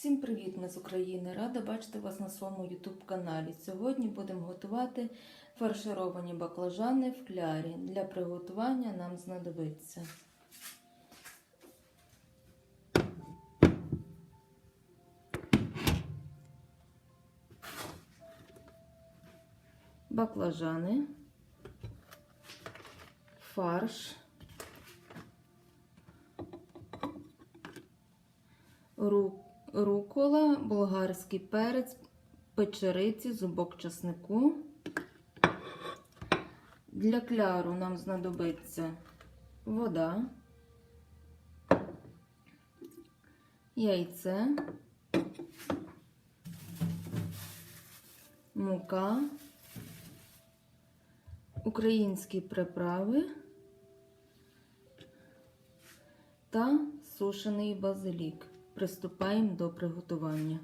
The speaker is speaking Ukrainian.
Всім привіт, ми з України! Рада бачити вас на своєму YouTube каналі. Сьогодні будемо готувати фаршировані баклажани в клярі. Для приготування нам знадобиться баклажани, фарш, ру- рукола, болгарський перець, печериці, зубок часнику. Для кляру нам знадобиться вода, яйце, мука, українські приправи та сушений базилік. Приступаємо до приготування.